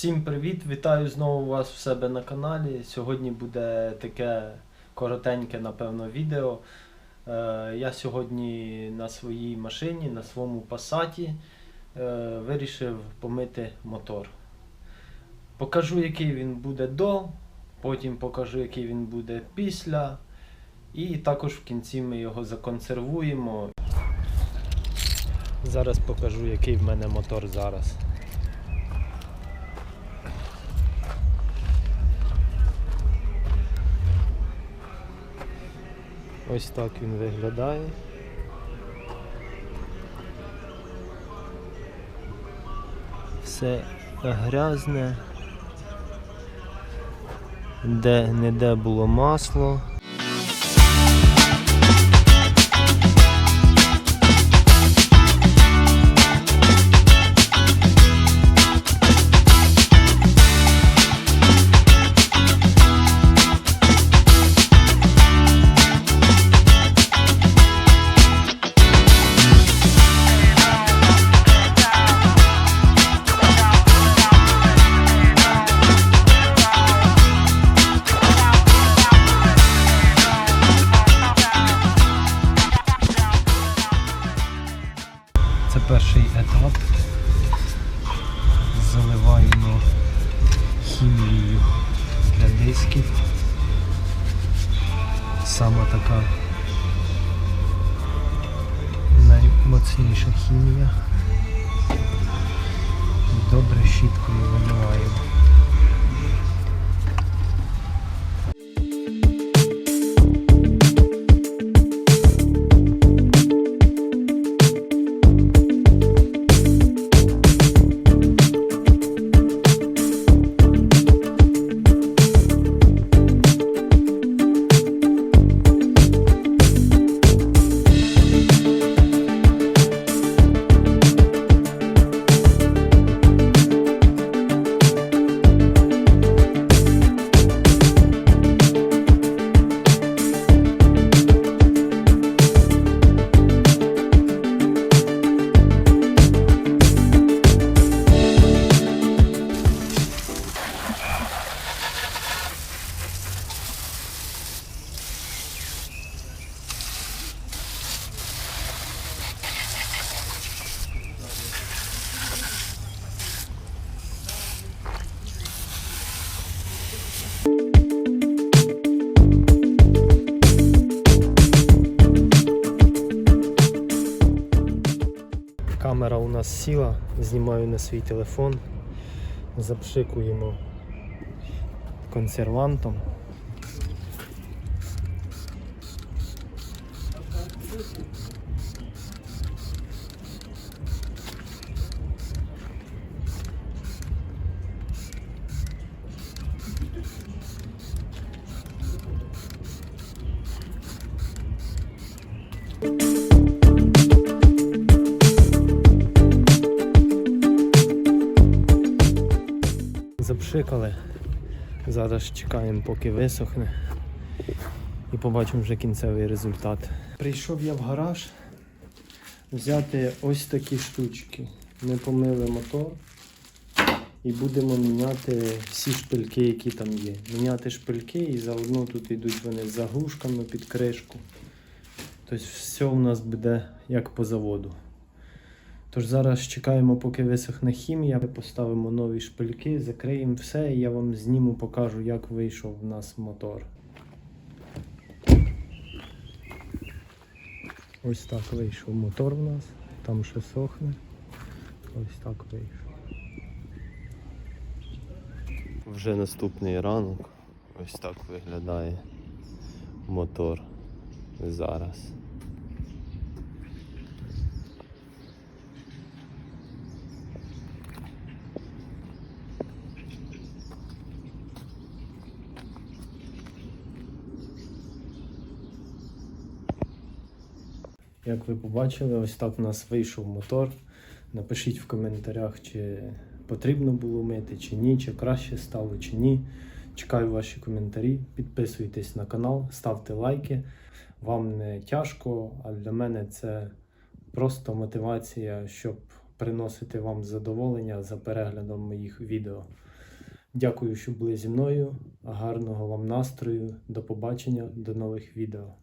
Всім привіт! Вітаю знову вас в себе на каналі. Сьогодні буде таке коротеньке, напевно, відео. Е, я сьогодні на своїй машині, на своєму пасаті, е, вирішив помити мотор. Покажу, який він буде до, потім покажу, який він буде після. І також в кінці ми його законсервуємо. Зараз покажу, який в мене мотор зараз. Ось так він виглядає. Все грязне. Де не де було масло. Перший етап. Заливаємо хімією для дисків. Сама така наймоцніша хімія. Добре щіткою виливаємо. Нас сіла, знімаю на свій телефон, запшикуємо консервантом. Запшикали. Зараз чекаємо, поки висохне. І побачимо вже кінцевий результат. Прийшов я в гараж взяти ось такі штучки. Ми помили мотор і будемо міняти всі шпильки, які там є. Міняти шпильки і заодно тут йдуть вони з заглушками під кришку. Тобто все у нас буде як по заводу. Тож зараз чекаємо, поки висохне хімія, поставимо нові шпильки, закриємо все і я вам зніму, покажу, як вийшов в нас мотор. Ось так вийшов мотор в нас, там ще сохне. Ось так вийшов. Вже наступний ранок. Ось так виглядає мотор зараз. Як ви побачили, ось так у нас вийшов мотор. Напишіть в коментарях, чи потрібно було мити, чи ні, чи краще стало, чи ні. Чекаю ваші коментарі. Підписуйтесь на канал, ставте лайки. Вам не тяжко, а для мене це просто мотивація, щоб приносити вам задоволення за переглядом моїх відео. Дякую, що були зі мною. Гарного вам настрою. До побачення, до нових відео.